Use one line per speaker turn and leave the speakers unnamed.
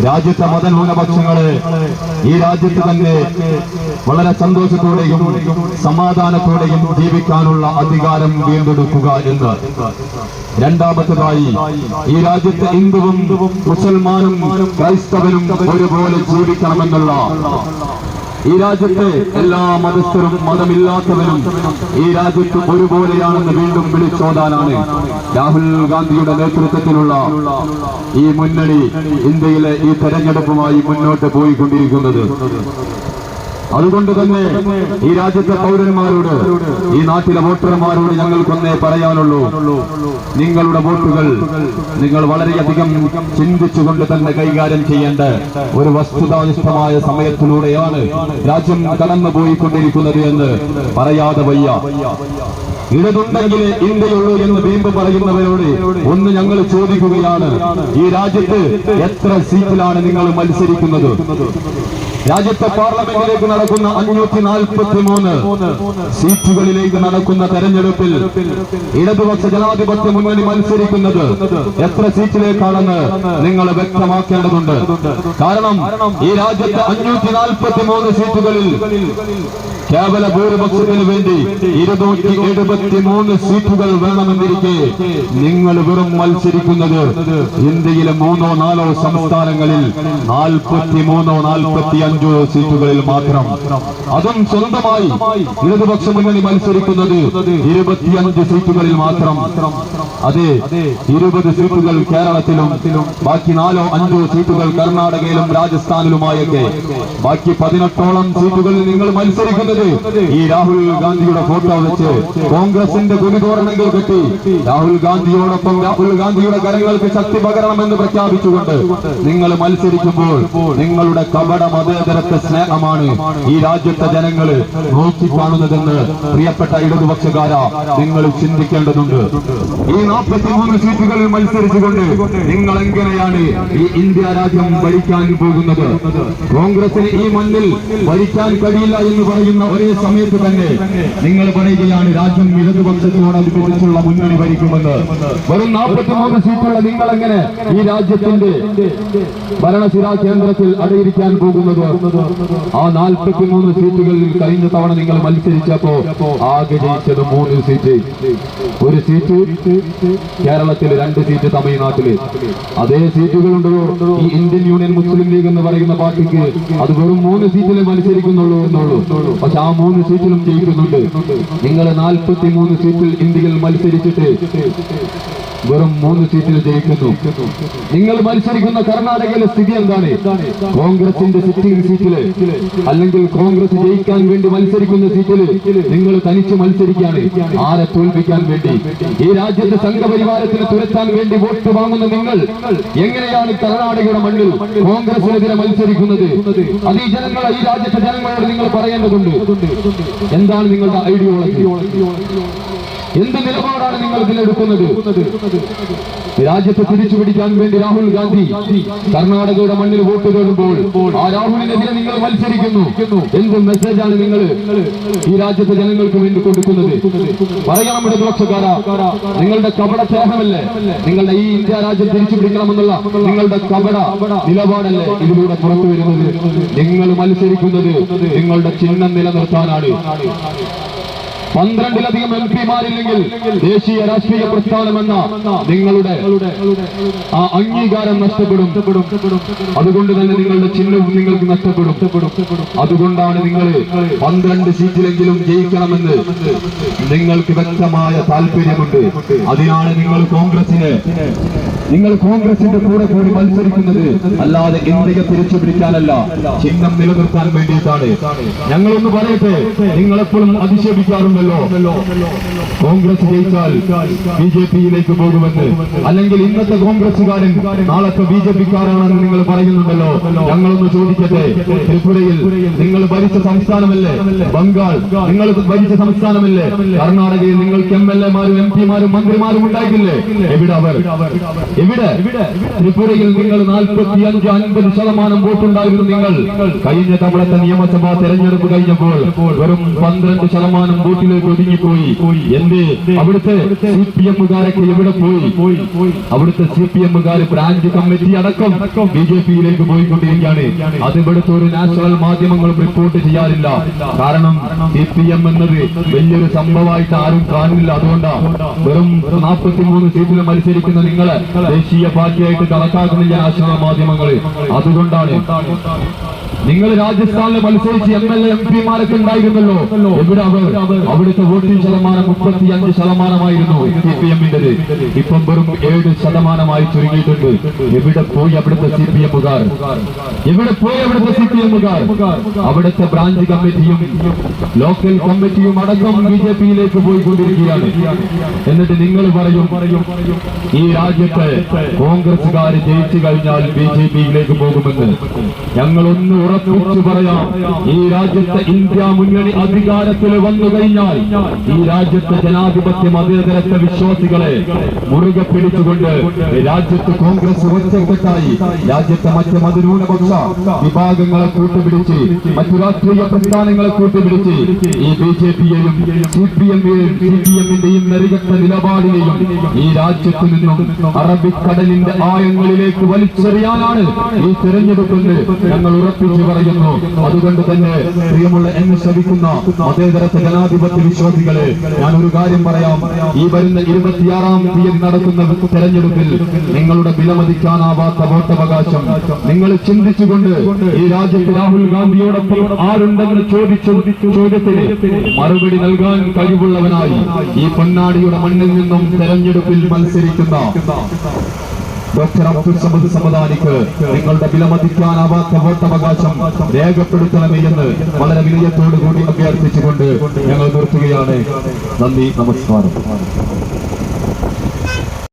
രാജ്യത്തെ മതന്യൂനപക്ഷങ്ങൾ ഈ രാജ്യത്ത് തന്നെ വളരെ സന്തോഷത്തോടെയും സമാധാനത്തോടെയും ജീവിക്കാനുള്ള അധികാരം വീണ്ടെടുക്കുക എന്ന്. രണ്ടാമത്തേതായി ഈ രാജ്യത്തെ ഹിന്ദുവും മുസൽമാനും ക്രൈസ്തവനും ഒരുപോലെ ജീവിക്കണമെന്നുള്ള ഈ രാജ്യത്തെ എല്ലാ മതസ്ഥരും മതമില്ലാത്തവരും ഈ രാജ്യത്ത് ഒരുപോലെയാണെന്ന് വീണ്ടും വിളിച്ചോതാനാണ് രാഹുൽ ഗാന്ധിയുടെ നേതൃത്വത്തിലുള്ള ഈ മുന്നണി ഇന്ത്യയിലെ ഈ തെരഞ്ഞെടുപ്പുമായി മുന്നോട്ട് പോയിക്കൊണ്ടിരിക്കുന്നത്. അതുകൊണ്ട് തന്നെ ഈ രാജ്യത്തെ പൗരന്മാരോട് ഈ നാട്ടിലെ വോട്ടർമാരോട് ഞങ്ങൾക്കൊന്നേ പറയാനുള്ളൂ. നിങ്ങളുടെ വോട്ടുകൾ നിങ്ങൾ വളരെയധികം ചിന്തിച്ചുകൊണ്ട് തന്നെ കൈകാര്യം ചെയ്യേണ്ട ഒരു വസ്തുതാനിഷ്ഠമായ സമയത്തിലൂടെയാണ് രാജ്യം കടന്നു പോയിക്കൊണ്ടിരിക്കുന്നത് എന്ന് പറയാതെ വയ്യ. ഇടതുണ്ടെങ്കിൽ ഇന്ത്യയുള്ളൂ എന്ന് വീമ്പ് പറയുന്നവരോട് ഒന്ന് ഞങ്ങൾ ചോദിക്കുകയാണ് ഈ രാജ്യത്ത് എത്ര സീറ്റിലാണ് നിങ്ങൾ മത്സരിക്കുന്നത്? രാജ്യത്തെ പാർലമെന്റിലേക്ക് നടക്കുന്ന അഞ്ഞൂറ്റി നാൽപ്പത്തി മൂന്ന് സീറ്റുകളിലേക്ക് നടക്കുന്ന തെരഞ്ഞെടുപ്പിൽ ഇടതുപക്ഷ ജനാധിപത്യ മുന്നണി മത്സരിക്കുന്നത് എത്ര സീറ്റിലേക്കാണെന്ന് നിങ്ങൾ വ്യക്തമാക്കേണ്ടതുണ്ട്. കാരണം ഈ രാജ്യത്തെ അഞ്ഞൂറ്റി നാൽപ്പത്തി മൂന്ന് സീറ്റുകളിൽ കേവല ഭൂരിപക്ഷത്തിന് വേണ്ടി ഇരുന്നൂറ്റി എഴുപത്തി മൂന്ന് സീറ്റുകൾ വേണമെന്നിരിക്കെ നിങ്ങൾ വെറും മത്സരിക്കുന്നത് ഇന്ത്യയിലെ മൂന്നോ നാലോ സംസ്ഥാനങ്ങളിൽ നാൽപ്പത്തി മൂന്നോ നാൽപ്പത്തി അഞ്ചോ സീറ്റുകളിൽ മാത്രം. അതും സ്വന്തമായി ഇടതുപക്ഷ മുന്നണി മത്സരിക്കുന്നത് ഇരുപത്തിയഞ്ച് സീറ്റുകളിൽ മാത്രം. അതെ ഇരുപത് സീറ്റുകൾ കേരളത്തിലും ബാക്കി നാലോ അഞ്ചോ സീറ്റുകൾ കർണാടകയിലും രാജസ്ഥാനിലുമായൊക്കെ. ബാക്കി പതിനെട്ടോളം സീറ്റുകളിൽ നിങ്ങൾ മത്സരിക്കുന്നത് ഈ രാഹുൽ ഗാന്ധിയുടെ ഫോട്ടോ വെച്ച് കോൺഗ്രസിന്റെ ഗുരുതോരണങ്ങൾ കെട്ടി. രാഹുൽ ഗാന്ധിയോടൊപ്പം രാഹുൽ ഗാന്ധിയുടെ കരങ്ങൾക്ക് ശക്തി പകരണമെന്ന് പ്രഖ്യാപിച്ചുകൊണ്ട് നിങ്ങൾ മത്സരിക്കുമ്പോൾ നിങ്ങളുടെ കപട മതേതരത്തെ സ്നേഹമാണ് ഈ രാജ്യത്തെ ജനങ്ങൾ നോക്കിക്കാണുന്നതെന്ന് പ്രിയപ്പെട്ട ഇടതുപക്ഷക്കാര നിങ്ങൾ ചിന്തിക്കേണ്ടതുണ്ട്. ഈ നാൽപ്പത്തിമൂന്ന് സീറ്റുകളിൽ മത്സരിച്ചുകൊണ്ട് നിങ്ങൾ എങ്ങനെയാണ് ഈ ഇന്ത്യ രാജ്യം ഭരിക്കാൻ പോകുന്നത്? കോൺഗ്രസിന് ഈ മണ്ണിൽ ഭരിക്കാൻ കഴിയില്ല എന്ന് പറയുന്ന ഒരേ സമയത്ത് തന്നെ നിങ്ങൾ പറയുകയാണ് രാജ്യം ഇടതുപക്ഷത്തോടനുസരിച്ചുള്ള മുന്നണി ഭരിക്കുമെന്ന്. വെറും നാൽപ്പത്തി മൂന്ന് സീറ്റുള്ള നിങ്ങൾ എങ്ങനെ ഈ രാജ്യത്തിന്റെ ഭരണശിരാ കേന്ദ്രത്തിൽ അടയിരിക്കാൻ പോകുന്നത്? ആ നാൽപ്പത്തി മൂന്ന് സീറ്റുകളിൽ കഴിഞ്ഞ തവണ നിങ്ങൾ മത്സരിച്ചപ്പോ ആകെ ജയിച്ചത് മൂന്ന് സീറ്റ്. ഒരു സീറ്റ് കേരളത്തിൽ രണ്ട് സീറ്റ് തമിഴ്നാട്ടിൽ. അതേ സീറ്റുകളുണ്ട്? ഈ ഇന്ത്യൻ യൂണിയൻ മുസ്ലിം ലീഗ് എന്ന് പറയുന്ന പാർട്ടിക്ക് അത് വെറും മൂന്ന് സീറ്റിലെ മത്സരിക്കുന്നുള്ളൂ എന്നുള്ളൂ. പക്ഷെ ആ മൂന്ന് സീറ്റിലും ജയിക്കുന്നുണ്ട്. നിങ്ങൾ നാൽപ്പത്തി മൂന്ന് സീറ്റിൽ ഇന്ത്യയിൽ മത്സരിച്ചിട്ട് വെറും മൂന്ന് സീറ്റിൽ ജയിക്കുന്നു. നിങ്ങൾ മത്സരിക്കുന്ന കർണാടകയിലെ സ്ഥിതി എന്താണ്? കോൺഗ്രസിന്റെ സിറ്റിംഗ് സീറ്റിൽ അല്ലെങ്കിൽ കോൺഗ്രസ് ജയിക്കാൻ വേണ്ടി മത്സരിക്കുന്ന സീറ്റിൽ നിങ്ങൾ തനിച്ച് മത്സരിക്കാണ്. ആരെ തോൽപ്പിക്കാൻ വേണ്ടി? ഈ രാജ്യത്തെ സംഘപരിവാരത്തിന് തുരത്താൻ വേണ്ടി വോട്ട് വാങ്ങുന്ന നിങ്ങൾ എങ്ങനെയാണ് കർണാടകയുടെ മണ്ണിൽ കോൺഗ്രസിനെതിരെ മത്സരിക്കുന്നത്? അത് ഈ ജനങ്ങൾ ഈ രാജ്യത്തെ ജനങ്ങളോട് നിങ്ങൾ പറയേണ്ടതുണ്ട്. എന്താണ് നിങ്ങളുടെ ഐഡിയോളജി എന്ത് നിലപാടാണ് നിങ്ങൾ ഇതിലെടുക്കുന്നത്? രാജ്യത്തെ തിരിച്ചു പിടിക്കാൻ വേണ്ടി രാഹുൽ ഗാന്ധി കർണാടകയുടെ മണ്ണിൽ വോട്ട് തേടുമ്പോൾ ആ രാഹുലിനെതിരെ നിങ്ങൾ മത്സരിക്കുന്നു. എന്ത് മെസ്സേജാണ് നിങ്ങൾ ഈ രാജ്യത്തെ ജനങ്ങൾക്ക് വേണ്ടി കൊടുക്കുന്നത്? പറയണം ഇടതുപക്ഷക്കാര നിങ്ങളുടെ കപട സ്നേഹമല്ലേ നിങ്ങളുടെ ഈ ഇന്ത്യ രാജ്യം തിരിച്ചു പിടിക്കണമെന്നുള്ള നിങ്ങളുടെ കപട നിലപാടല്ലേ ഇതിലൂടെ പുറത്തു വരുന്നത് നിങ്ങൾ മത്സരിക്കുന്നത് നിങ്ങളുടെ ചിഹ്നം നിലനിർത്താനാണ്. പന്ത്രണ്ടിലധികം എം പിമാരില്ലെങ്കിൽ ദേശീയ രാഷ്ട്രീയ പ്രസ്ഥാനമെന്ന നിങ്ങളുടെ ആ അംഗീകാരം നഷ്ടപ്പെടും. അതുകൊണ്ട് തന്നെ നിങ്ങളുടെ ചിഹ്നവും നിങ്ങൾക്ക് നഷ്ടപ്പെടും. അതുകൊണ്ടാണ് നിങ്ങൾ പന്ത്രണ്ട് സീറ്റിലെങ്കിലും ജയിക്കണമെന്ന് നിങ്ങൾക്ക് വ്യക്തമായ താല്പര്യമുണ്ട്. അതിനാണ് നിങ്ങൾ കോൺഗ്രസിന് നിങ്ങൾ കോൺഗ്രസിന്റെ കൂടെ കൂടി മത്സരിക്കുന്നത്. അല്ലാതെ ഇന്ത്യയെ തിരിച്ചു പിടിക്കാനല്ല. ചിഹ്നം നിലനിർത്താൻ വേണ്ടിയിട്ടാണ്. ഞങ്ങളൊന്ന് പറയട്ടെ? നിങ്ങളെപ്പോഴും കോൺഗ്രസ് ജയിച്ചാൽ ബി ജെ പിയിലേക്ക് പോകുമെന്ന്. അല്ലെങ്കിൽ ഇന്നത്തെ കോൺഗ്രസുകാരൻ നാളത്തെ ബി ജെ പിക്കാരാണെന്ന് നിങ്ങൾ പറയുന്നുണ്ടല്ലോ. ഞങ്ങളൊന്ന് ചോദിക്കട്ടെ. ത്രിപുരയിൽ നിങ്ങൾ ഭരിച്ച സംസ്ഥാനമല്ലേ? ബംഗാൾ നിങ്ങൾ ഭരിച്ച സംസ്ഥാനമല്ലേ? കർണാടകയിൽ നിങ്ങൾക്ക് എം എൽ എമാരും എം പിമാരും മന്ത്രിമാരും ഉണ്ടായിട്ടില്ലേ? എവിടെ അവർ? എവിടെ? ത്രിപുരയിൽ നിങ്ങൾ നാൽപ്പത്തി അഞ്ച് അൻപത് ശതമാനം വോട്ടുണ്ടായിരുന്നു നിങ്ങൾ. കഴിഞ്ഞ തവണത്തെ നിയമസഭാ തെരഞ്ഞെടുപ്പ് കഴിഞ്ഞപ്പോൾ വെറും പന്ത്രണ്ട് ശതമാനം വോട്ടിൽ വോട്ടിലേക്ക് ഒതുങ്ങിപ്പോയി എന്ത് അവിടുത്തെ സി പി എമ്മുകാരൊക്കെ എവിടെ പോയി? അവിടുത്തെ സി പി എമ്മുകാർ ബ്രാഞ്ച് കമ്മിറ്റി അടക്കം ബി ജെ പിയിലേക്ക് പോയിക്കൊണ്ടിരിക്കുകയാണ്. അത് ഇവിടുത്തെ ഒരു നാഷണൽ മാധ്യമങ്ങളും റിപ്പോർട്ട് ചെയ്യാറില്ല. കാരണം സി പി എം എന്നത് വലിയൊരു സംഭവമായിട്ട് ആരും കാണില്ല. അതുകൊണ്ടാണ് വെറും നാൽപ്പത്തിമൂന്ന് സീറ്റിൽ മത്സരിക്കുന്ന നിങ്ങളെ ദേശീയ പാർട്ടിയായിട്ട് കണക്കാക്കുന്നില്ല നാഷണൽ മാധ്യമങ്ങൾ അതുകൊണ്ടാണ് നിങ്ങൾ രാജസ്ഥാനിൽ മത്സരിച്ച് എം എൽ എ എം പിമാരൊക്കെ ഉണ്ടായിരുന്നല്ലോ. എവിടെ അവർ? അവിടുത്തെ വോട്ടിംഗ് ശതമാനം മുപ്പത്തി അഞ്ച് ശതമാനമായിരുന്നു സി പി എമ്മിന്റെ ഇപ്പം വെറും ഏഴ് ശതമാനമായി ചുരുങ്ങിയിട്ടുണ്ട്. എവിടെ പോയി അവിടുത്തെ സി പി എമ്മുകാർ എവിടെ പോയി അവിടുത്തെ സി പി എമ്മുകാർ അവിടുത്തെ ബ്രാഞ്ച് കമ്മിറ്റിയും ലോക്കൽ കമ്മിറ്റിയും അടക്കം ബി ജെ പിയിലേക്ക് പോയിക്കൊണ്ടിരിക്കുകയാണ്. എന്നിട്ട് നിങ്ങൾ പറയും ഈ രാജ്യത്ത് കോൺഗ്രസുകാർ ജയിച്ചു കഴിഞ്ഞാൽ ബി ജെ പിയിലേക്ക് പോകുമെന്ന്. ഞങ്ങൾ ഒന്ന് ഉറപ്പിച്ചു പറയാം. ഈ രാജ്യത്തെ ഇന്ത്യ മുന്നണി അധികാരത്തിൽ വന്നു കഴിഞ്ഞാൽ ഈ രാജ്യത്തെ ജനാധിപത്യ മതേതരത്തെ വിശ്വാസികളെ മുറുകെ പിടിച്ചുകൊണ്ട് രാജ്യത്ത് കോൺഗ്രസ് ഒറ്റക്കെട്ടായി രാജ്യത്തെ മറ്റ് മതന്യൂനപക്ഷ വിഭാഗങ്ങളെ കൂട്ടുപിടിച്ച് മറ്റു രാഷ്ട്രീയ പ്രസ്ഥാനങ്ങളെ കൂട്ടുപിടിച്ച് ഈ ബി ജെ പിയെയും സി പി എമ്മിനെയും സി പി എമ്മിന്റെയും നെറികെട്ട നിലപാടിനെയും ഈ രാജ്യത്തു നിന്നും അറബിക്കടലിന്റെ ആയങ്ങളിലേക്ക് വലിച്ചെറിയാനാണ് ഈ തെരഞ്ഞെടുപ്പെന്ന് ഞങ്ങൾ ഉറപ്പിച്ചു പറയുന്നു. അതുകൊണ്ട് തന്നെ പ്രിയമുള്ള എന്നെ ശ്രമിക്കുന്ന മതേതരത്തെ ജനാധിപത്യ വിശ്വാസികളെ ഞാൻ ഒരു കാര്യം പറയാം. ഈ വരുന്ന ഇരുപത്തിയാറാം തീയതി നടക്കുന്ന തെരഞ്ഞെടുപ്പിൽ നിങ്ങളുടെ വിലമതിക്കാനാവാത്ത വോട്ടവകാശം നിങ്ങൾ ചിന്തിച്ചുകൊണ്ട് ഈ രാജ്യത്ത് രാഹുൽ ഗാന്ധിയോടൊപ്പം ആരുണ്ടെന്ന് ചോദിച്ചു ചോദ്യത്തിന് മറുപടി നൽകാൻ കഴിവുള്ളവനായി ഈ പൊന്നാടിയുടെ മണ്ണിൽ നിന്നും തെരഞ്ഞെടുപ്പിൽ മത്സരിക്കുന്ന ഡോക്ടർ അബ്ദുൽ സമദ് നിങ്ങളുടെ വിലമതിക്കാനാവാത്ത വോട്ടവകാശം രേഖപ്പെടുത്തണമേ എന്ന് വളരെ വിനയത്തോടു കൂടി അഭ്യർത്ഥിച്ചുകൊണ്ട് ഞങ്ങൾ നിർത്തുകയാണ്. നന്ദി നമസ്കാരം.